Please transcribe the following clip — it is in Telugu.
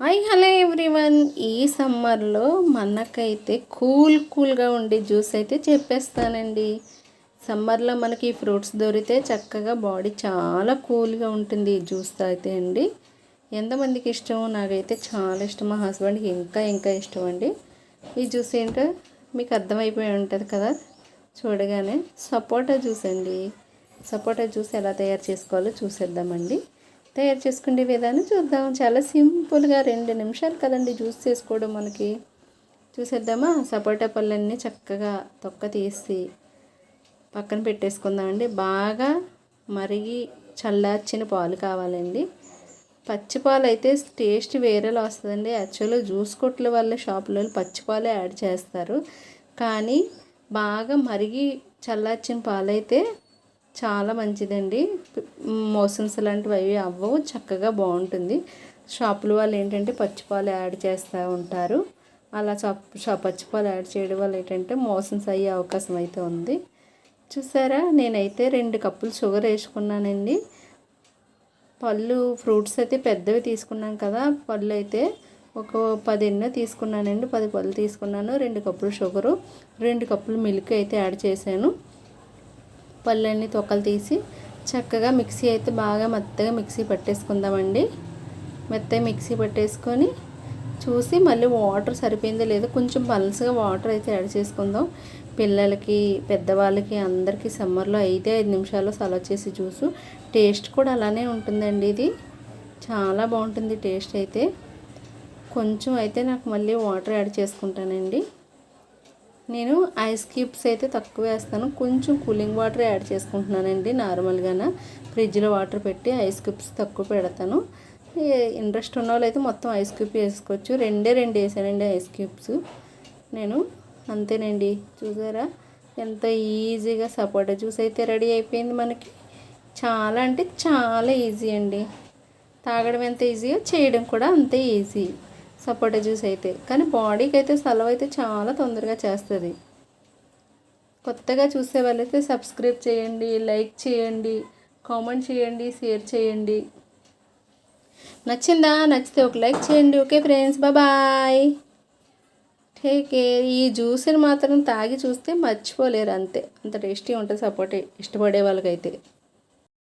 హాయ్ హలో ఎవ్రీవన్ ఈ సమ్మర్లో మనకైతే కూల్ కూల్గా ఉండే జ్యూస్ అయితే చెప్పేస్తానండి. సమ్మర్లో మనకి ఫ్రూట్స్ దొరికితే చక్కగా బాడీ చాలా కూల్గా ఉంటుంది ఈ జ్యూస్ అయితే అండి. ఎంతమందికి ఇష్టం నాకైతే చాలా ఇష్టం. మా హస్బెండ్కి ఇంకా ఇంకా ఇష్టం అండి. ఈ జ్యూస్ ఏంటో మీకు అర్థమైపోయి ఉంటుంది కదా? చూడగానే సపోటా జ్యూస్ అండి. సపోటా జ్యూస్ ఎలా తయారు చేసుకోవాలో చూసేద్దామండి. తయారు చేసుకునే విధానం చూద్దాం. చాలా సింపుల్గా రెండు నిమిషాలు కదండి జ్యూస్ చేసుకోవడం మనకి. చూసేద్దామా? సపోటా పళ్ళన్నీ చక్కగా తొక్క తీసి పక్కన పెట్టేసుకుందామండి బాగా మరిగి చల్లార్చిన పాలు కావాలండి. పచ్చి పాలు అయితే టేస్ట్ వేరేలా వస్తుందండి యాక్చువల్గా జ్యూస్ కొట్ల వల్ల షాపులో పచ్చిపాలే యాడ్ చేస్తారు. కానీ బాగా మరిగి చల్లార్చిన పాలైతే చాలా మంచిదండి. మోషన్స్ లాంటివి అవి అవ్వవు చక్కగా బాగుంటుంది. షాపుల వాళ్ళు ఏంటంటే పచ్చిపాలు యాడ్ చేస్తూ ఉంటారు. అలా పచ్చిపాలు యాడ్ చేయడం వల్ల ఏంటంటే మోషన్స్ అయ్యే అవకాశం అయితే ఉంది. చూసారా? నేనైతే రెండు కప్పులు షుగర్ వేసుకున్నానండి. పళ్ళు ఫ్రూట్స్ అయితే పెద్దవి తీసుకున్నాం కదా పళ్ళు అయితే ఒక పది ఎన్నో తీసుకున్నానండి పది పళ్ళు తీసుకున్నాను రెండు కప్పులు షుగరు రెండు కప్పులు మిల్క్ అయితే యాడ్ చేశాను. పళ్ళన్నీ తొక్కలు తీసి చక్కగా మిక్సీ అయితే బాగా మెత్తగా మిక్సీ పట్టేసుకుందామండి. మెత్తగా మిక్సీ పట్టేసుకొని చూసి మళ్ళీ వాటర్ సరిపోయిందో లేదో కొంచెం పల్సగా వాటర్ అయితే యాడ్ చేసుకుందాం. పిల్లలకి పెద్దవాళ్ళకి అందరికీ సమ్మర్లో అయితే ఐదు నిమిషాల్లో సలవ చేసి జ్యూసు టేస్ట్ కూడా అలానే ఉంటుందండి ఇది. చాలా బాగుంటుంది టేస్ట్ అయితే. కొంచెం అయితే నాకు మళ్ళీ వాటర్ యాడ్ చేసుకుంటానండి. నేను ఐస్ క్యూబ్స్ అయితే తక్కువ వేస్తాను. కొంచెం కూలింగ్ వాటర్ యాడ్ చేసుకుంటున్నానండి నార్మల్గాన. ఫ్రిడ్జ్లో వాటర్ పెట్టి ఐస్ క్యూబ్స్ తక్కువ పెడతాను. ఇంట్రెస్ట్ ఉన్న వాళ్ళు అయితే మొత్తం ఐస్ క్యూబ్ వేసుకోవచ్చు. రెండే రెండు వేసానండి ఐస్ క్యూబ్స్ నేను అంతేనండి. చూసారా? ఎంత ఈజీగా సపోటా జ్యూస్ అయితే రెడీ అయిపోయింది మనకి. చాలా అంటే చాలా ఈజీ అండి. తాగడం ఎంత ఈజీయో చేయడం కూడా అంతే ఈజీ సపోటా జ్యూస్ అయితే. కానీ బాడీకి అయితే సెలవు అయితే చాలా తొందరగా చేస్తుంది. కొత్తగా చూసే వాళ్ళైతే సబ్స్క్రైబ్ చేయండి లైక్ చేయండి కామెంట్ చేయండి షేర్ చేయండి. నచ్చిందా? నచ్చితే ఒక లైక్ చేయండి. Okay friends bye. Take care. ఈ జ్యూస్ని మాత్రం తాగి చూస్తే మర్చిపోలేరు అంతే. అంత టేస్టీ ఉంటుంది సపోర్ట్ ఇష్టపడే వాళ్ళకైతే.